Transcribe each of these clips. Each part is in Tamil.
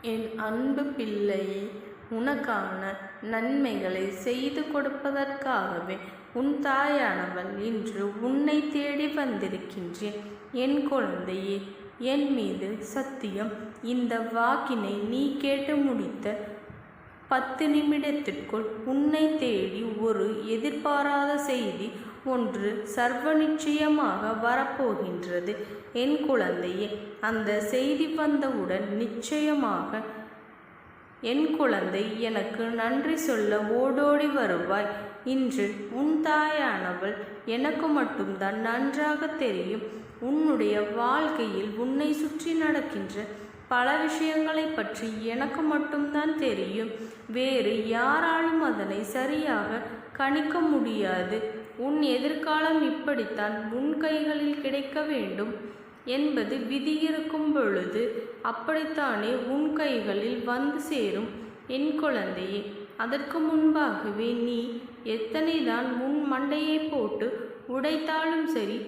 என் அன்பு பிள்ளை உனக்கான நன்மைகளை செய்து கொடுப்பதற்காகவே உன் தாயானவள் இன்று உன்னை தேடி வந்திருக்கின்றேன். என் குழந்தையே என் மீது சத்தியம். இந்த வாக்கினை நீ கேட்டு முடித்த பத்து நிமிடத்திற்குள் உன்னை தேடி ஒரு எதிர்பாராத செய்தி ஒன்று சர்வ நிச்சயமாக வரப்போகின்றது. என் குழந்தையே அந்த செய்தி வந்தவுடன் நிச்சயமாக என் குழந்தை எனக்கு நன்றி சொல்ல ஓடோடி வருவாய். இன்று உன் தாயானவள் எனக்கு மட்டும்தான் நன்றாக தெரியும். உன்னுடைய வாழ்க்கையில் உன்னை சுற்றி நடக்கின்ற பல விஷயங்களை பற்றி எனக்கு மட்டும்தான் தெரியும். வேறு யாராலும் அதனை சரியாக கணிக்க முடியாது. உன் எதிர்காலம் இப்படித்தான் உன் கைகளில் கிடைக்க வேண்டும் என்பது விதி இருக்கும் பொழுது அப்படித்தானே உன் கைகளில் வந்து சேரும் என் குழந்தையே. அதற்கு முன்பாகவே நீ எத்தனை தான் உன் மண்டையை போட்டு உடைத்தாலும் சரி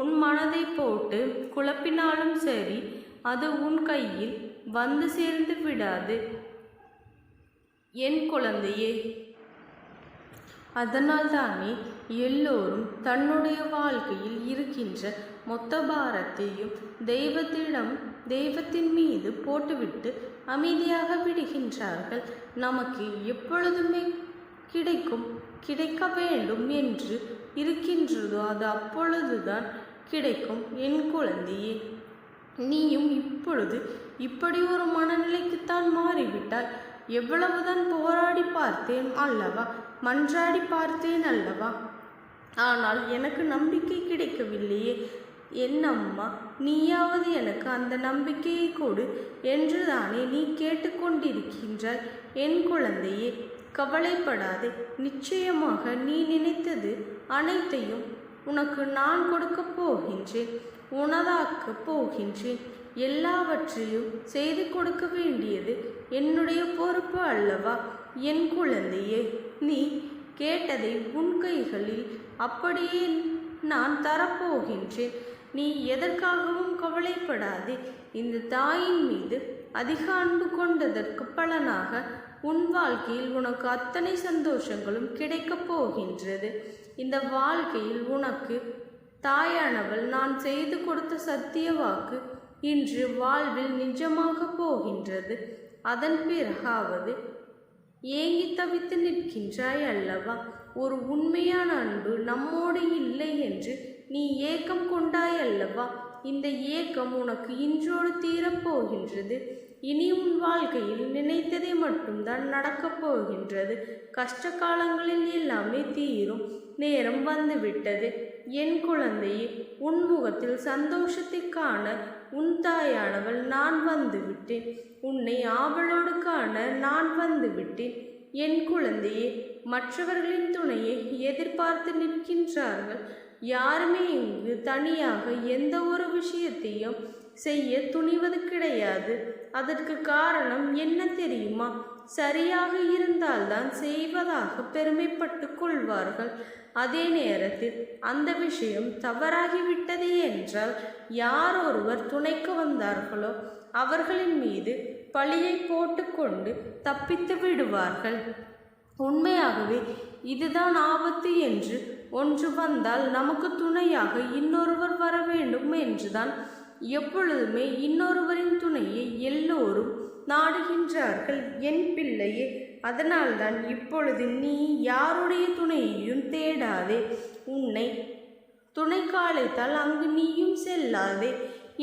உன் மனதை போட்டு குழப்பினாலும் சரி அது உன் கையில் வந்து சேர்ந்து விடாது. என் குழந்தையே. அதனால்தானே எல்லோரும் தன்னுடைய வாழ்க்கையில் இருக்கின்ற மொத்த பாரத்தையும் தெய்வத்திடம் தெய்வத்தின் மீது போட்டுவிட்டு அமைதியாக விடுகின்றார்கள். நமக்கு எப்பொழுதுமே கிடைக்கும் கிடைக்க வேண்டும் என்று இருக்கின்றதோ. அது அப்பொழுதுதான் கிடைக்கும் என் குழந்தையே. நீயும் இப்பொழுது இப்படி ஒரு மனநிலைக்குத்தான் மாறிவிட்டாய். எவ்வளவுதான் போராடி பார்த்தேன் அல்லவா? மன்றாடி பார்த்தேன் அல்லவா? ஆனால் எனக்கு நம்பிக்கை கிடைக்கவில்லையே. என் அம்மா நீயாவது எனக்கு அந்த நம்பிக்கையை கொடு என்றுதானே நீ கேட்டுக்கொண்டிருக்கின்றாய். என் குழந்தையே கவலைப்படாதே. நிச்சயமாக நீ நினைத்தது அனைத்தையும் உனக்கு நான் கொடுக்கப் போகின்றேன். உனதாக்கப் போகின்றேன். எல்லாவற்றையும் செய்து கொடுக்க வேண்டியது என்னுடைய பொறுப்பு அல்லவா? என் குழந்தையே நீ கேட்டதை உன் கைகளில் அப்படியே நான் தரப்போகின்றேன். நீ எதற்காகவும் கவலைப்படாதே. இந்த தாயின் மீது அதிக அன்பு கொண்டதற்கு பலனாக உன் வாழ்க்கையில் உனக்கு அத்தனை சந்தோஷங்களும் கிடைக்கப் போகின்றது. இந்த வாழ்க்கையில் உனக்கு தாயானவள் நான் செய்து கொடுத்த சத்திய வாக்கு இன்று வாழ்வில் நிஜமாக போகின்றது. அதன் பிறகாவது ஏங்கி தவித்து நிற்கின்றாய் அல்லவா? ஒரு உண்மையான அன்பு நம்மோடு இல்லை என்று நீ ஏக்கம் கொண்டாய் அல்லவா? இந்த ஏக்கம் உனக்கு இன்றோடு தீரப்போகின்றது இனி உன் வாழ்க்கையில் நினைத்ததை மட்டும்தான் நடக்கப் போகின்றது. கஷ்ட காலங்களில் எல்லாமே தீரும். நேரம் வந்துவிட்டது என் குழந்தையே உன் முகத்தில் சந்தோஷத்தை காண உன் தாயானவள் நான் வந்துவிட்டேன். உன்னை ஆவலோடு காண நான் வந்துவிட்டேன். என் குழந்தையே மற்றவர்களின் துணையை எதிர்பார்த்து நிற்கின்றார்கள். யாருமே இங்கு தனியாக எந்த ஒரு விஷயத்தையும் செய்ய துணிவது கிடையாது. அதற்கு காரணம் என்ன தெரியுமா? சரியாக இருந்தால்தான் செய்வதாக பெருமைப்பட்டு கொள்வார்கள். அதே நேரத்தில் அந்த விஷயம் தவறாகிவிட்டது என்றால் யார் ஒருவர் துணைக்கு வந்தார்களோ அவர்களின் மீது பழியை போட்டுக்கொண்டு தப்பித்து விடுவார்கள். உண்மையாகவே இதுதான் ஆபத்து என்று ஒன்று வந்தால் நமக்கு துணையாக இன்னொருவர் வர வேண்டும் என்றுதான் எப்பொழுதுமே இன்னொருவரின் துணையை எல்லோரும் நாடுகின்றார்கள் என் பிள்ளையே அதனால்தான் இப்பொழுது நீ யாருடைய துணையையும் தேடாதே. உன்னை துணை காலைத்தால் அங்கு நீயும் செல்லாதே.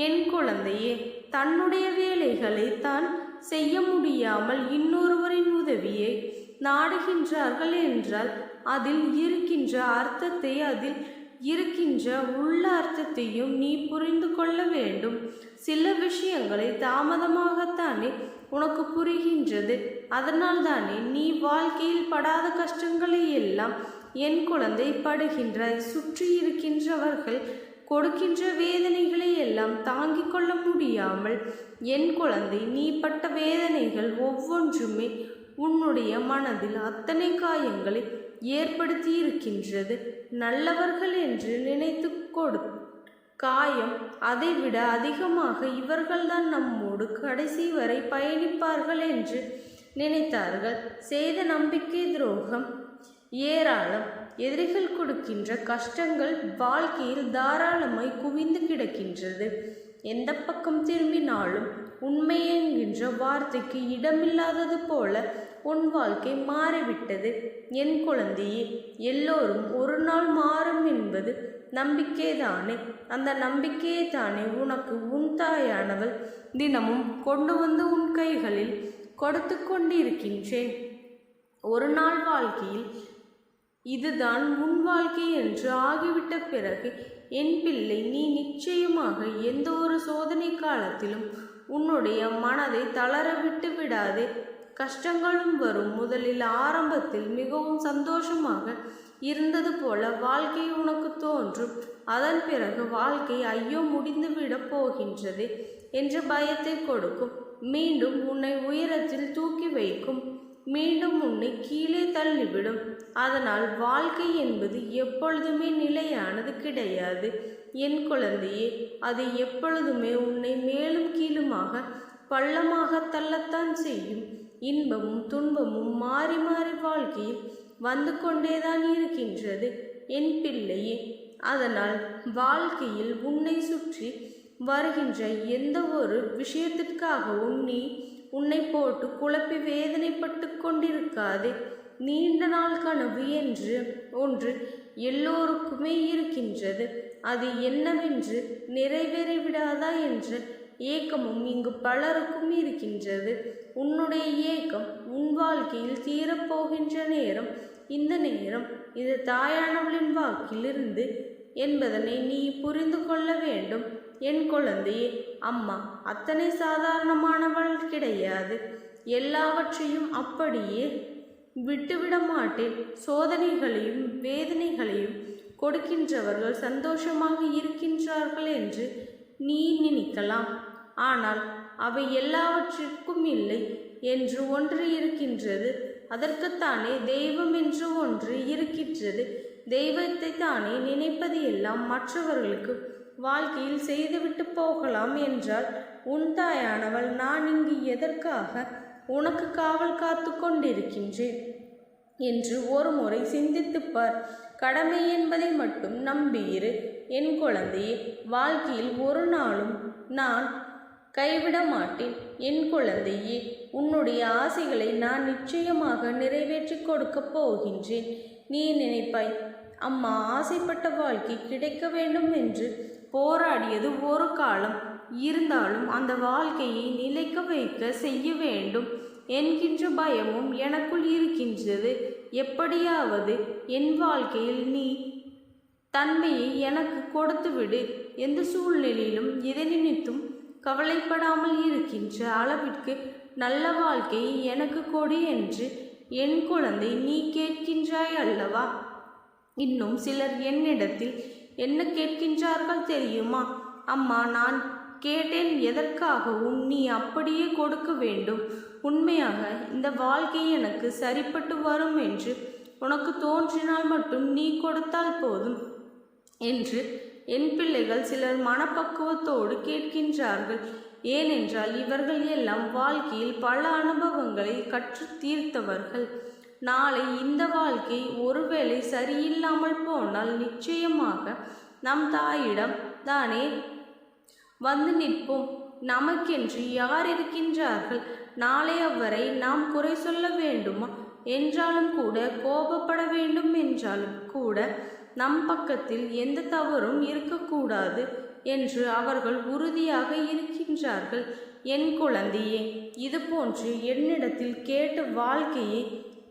என் குழந்தையே தன்னுடைய வேலைகளை தான் செய்ய முடியாமல் இன்னொருவரின் உதவியை நாடுகின்றார்கள் என்றால் அதில் இருக்கின்ற அர்த்தத்தை அதில் இருக்கின்ற உள்ள அர்த்தத்தையும் நீ புரிந்து கொள்ள வேண்டும். சில விஷயங்களை தாமதமாகத்தானே உனக்கு புரிகின்றது. அதனால் தானே நீ வாழ்க்கையில் படாத கஷ்டங்களை எல்லாம் என் குழந்தை படுகின்றாய். சுற்றி இருக்கின்றவர்கள் கொடுக்கின்ற வேதனைகளை எல்லாம் தாங்கிக் கொள்ள முடியாமல் என் குழந்தை நீ பட்ட வேதனைகள் ஒவ்வொன்றுமே உன்னுடைய மனதில் அத்தனை காயங்களை ஏற்படுத்தி இருக்கின்றது நல்லவர்கள் என்று நினைத்து கொடு. காயம் அதைவிட அதிகமாக இவர்கள்தான் நம்மோடு கடைசி வரை பயணிப்பார்கள் என்று நினைத்தார்கள். செய்த நம்பிக்கை துரோகம் ஏராளம் எதிரிகள் கொடுக்கின்ற கஷ்டங்கள் வாழ்க்கையில் தாராளமாய் குவிந்து கிடக்கின்றது. எந்த பக்கம் திரும்பினாலும் உண்மை என்கின்ற வார்த்தைக்கு இடமில்லாதது போல உன் வாழ்க்கை மாறிவிட்டது. என் குழந்தையே எல்லோரும் ஒரு நாள் மாறும் என்பது நம்பிக்கைதானே? அந்த நம்பிக்கையை தானே உனக்கு உன் தாயானவள் தினமும் கொண்டு வந்து உன் கைகளில் கொடுத்து கொண்டிருக்கின்றேன். ஒரு நாள் வாழ்க்கையில் இதுதான் உன் வாழ்க்கை என்று ஆகிவிட்ட பிறகு என் பிள்ளை நீ நிச்சயமாக எந்த ஒரு சோதனை காலத்திலும் உன்னுடைய மனதை தளர விட்டு விடாதே. கஷ்டங்களும் வரும். முதலில் ஆரம்பத்தில் மிகவும் சந்தோஷமாக இருந்தது போல வாழ்க்கை உனக்கு தோன்றும். அதன் பிறகு வாழ்க்கை ஐயோ முடிந்துவிடப் போகின்றது என்ற பயத்தை கொடுக்கும். மீண்டும் உன்னை உயரத்தில் தூக்கி வைக்கும். மீண்டும் உன்னை கீழே தள்ளிவிடும். அதனால் வாழ்க்கை என்பது எப்பொழுதுமே நிலையானது கிடையாது. என் குழந்தையே அது எப்பொழுதுமே உன்னை மேலும் கீழுமாக பள்ளமாக தள்ளத்தான் செய்யும். இன்பமும் துன்பமும் மாறி மாறி வாழ்க்கையில் வந்து கொண்டேதான் இருக்கின்றது. என் பிள்ளையே அதனால் வாழ்க்கையில் உன்னை சுற்றி வருகின்ற எந்த ஒரு விஷயத்திற்காகவும் நீ உன்னை போட்டு குழப்பி வேதனைப்பட்டு கொண்டிருக்காதே. நீண்ட நாள் கனவு என்று ஒன்று எல்லோருக்குமே இருக்கின்றது. அது என்னவென்று நிறைவேறிவிடாதா என்ற ஏக்கமும் இங்கு பலருக்கும் இருக்கின்றது. உன்னுடைய ஏக்கம் உன் வாழ்க்கையில் தீரப்போகின்ற நேரம் இந்த நேரம் இது தாயானவளின் வாக்கிலிருந்து என்பதனை நீ புரிந்து கொள்ள வேண்டும். என் குழந்தையே அம்மா அத்தனை சாதாரணமானவள் கிடையாது. எல்லாவற்றையும் அப்படியே விட்டுவிட மாட்டேன். சோதனைகளையும் வேதனைகளையும் கொடுக்கின்றவர்கள் சந்தோஷமாக இருக்கின்றார்கள் என்று நீ நினைக்கலாம். ஆனால் அவை எல்லாவற்றிற்கும் இல்லை என்று ஒன்று இருக்கின்றது. அதற்குத்தானே தெய்வம் என்று ஒன்று இருக்கின்றது. தெய்வத்தை தானே நினைப்பது எல்லாம் மற்றவர்களுக்கு வாழ்க்கையில் செய்துவிட்டு போகலாம் என்றால் உன் தாயானவள் நான் இங்கு எதற்காக உனக்கு காவல் காத்து கொண்டிருக்கின்றேன்? என்று ஒரு முறை சிந்தித்துப் பார். கடமை என்பதை மட்டும் நம்பியிரு என் குழந்தையே வாழ்க்கையில் ஒரு நாளும் நான் கைவிட மாட்டேன். என் குழந்தையே உன்னுடைய ஆசைகளை நான் நிச்சயமாக நிறைவேற்றி கொடுக்கப் போகின்றேன். நீ நினைப்பாய் அம்மா ஆசைப்பட்ட வாழ்க்கை கிடைக்க வேண்டும் என்று போராடியது ஒரு காலம். இருந்தாலும் அந்த வாழ்க்கையை நிலைக்க வைக்க செய்ய வேண்டும். என்கின்ற பயமும் எனக்குள் இருக்கின்றது. எப்படியாவது என் வாழ்க்கையில் நீ தன்மையை எனக்கு கொடுத்துவிடு எந்த சூழ்நிலையிலும் எதை நினைத்தும் கவலைப்படாமல் இருக்கின்ற அளவிற்கு நல்ல வாழ்க்கையை எனக்கு கொடு என்று என் குழந்தை நீ கேட்கின்றாய் அல்லவா? இன்னும் சிலர் என்னிடத்தில் என்ன கேட்கின்றார்கள் தெரியுமா? அம்மா நான் கேட்டேன் எதற்காகவும் நீ அப்படியே கொடுக்க வேண்டும்? உண்மையாக இந்த வாழ்க்கை எனக்கு சரிப்பட்டு வரும் என்று உனக்கு தோன்றினால் மட்டும் நீ கொடுத்தால் போதும் என்று என் பிள்ளைகள் சிலர் மனப்பக்குவத்தோடு கேட்கின்றார்கள். ஏனென்றால் இவர்கள் எல்லாம் வாழ்க்கையில் பல அனுபவங்களை கற்று தீர்த்தவர்கள். நாளை இந்த வாழ்க்கை ஒருவேளை சரியில்லாமல் போனால் நிச்சயமாக நம் தாயிடம் தானே வந்து நிற்போம். நமக்கென்று யார் இருக்கின்றார்கள்? நாளை அவரை நாம் குறை சொல்ல வேண்டுமா? என்றாலும் கூட கோபப்பட வேண்டும் என்றாலும் கூட நம் பக்கத்தில் எந்த தவறும் இருக்கக்கூடாது என்று அவர்கள் உறுதியாக இருக்கின்றார்கள். என் குழந்தையே இது போன்று என்னிடத்தில் கேட்டு வாழ்க்கையை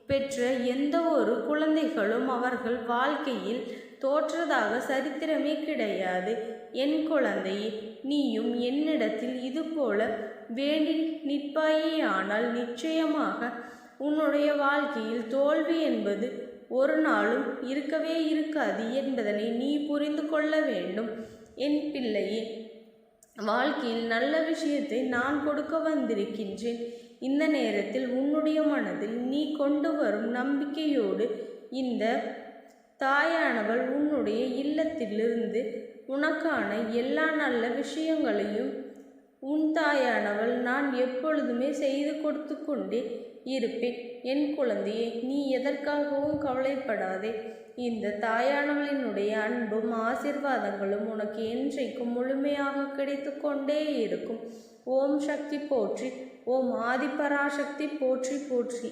பெற்ற எந்த ஒரு குழந்தைகளும் அவர்கள் வாழ்க்கையில் தோற்றதாக சரித்திரமே கிடையாது. என் குழந்தையே நீயும் என்னிடத்தில் இதுபோல வேண்டி நிற்பாயேயானால் நிச்சயமாக உன்னுடைய வாழ்க்கையில் தோல்வி என்பது ஒரு நாளும் இருக்கவே இருக்காது என்பதனை நீ புரிந்து கொள்ள வேண்டும். என் பிள்ளையே வாழ்க்கையில் நல்ல விஷயத்தை நான் கொடுக்க வந்திருக்கின்றேன். இந்த நேரத்தில் உன்னுடைய மனதில் நீ கொண்டு வரும் நம்பிக்கையோடு இந்த தாயானவள் உன்னுடைய இல்லத்திலிருந்து உனக்கான எல்லா நல்ல விஷயங்களையும் உன் தாயானவள் நான் எப்பொழுதுமே செய்து கொடுத்து கொண்டே இருப்பேன். என் குழந்தையே நீ எதற்காகவும் கவலைப்படாதே. இந்த தாயானவளினுடைய அன்பும் ஆசிர்வாதங்களும் உனக்கு என்றைக்கும் முழுமையாக கிடைத்து கொண்டே இருக்கும். ஓம் சக்தி போற்றி ஓம் ஆதிபராசக்தி போற்றி போற்றி.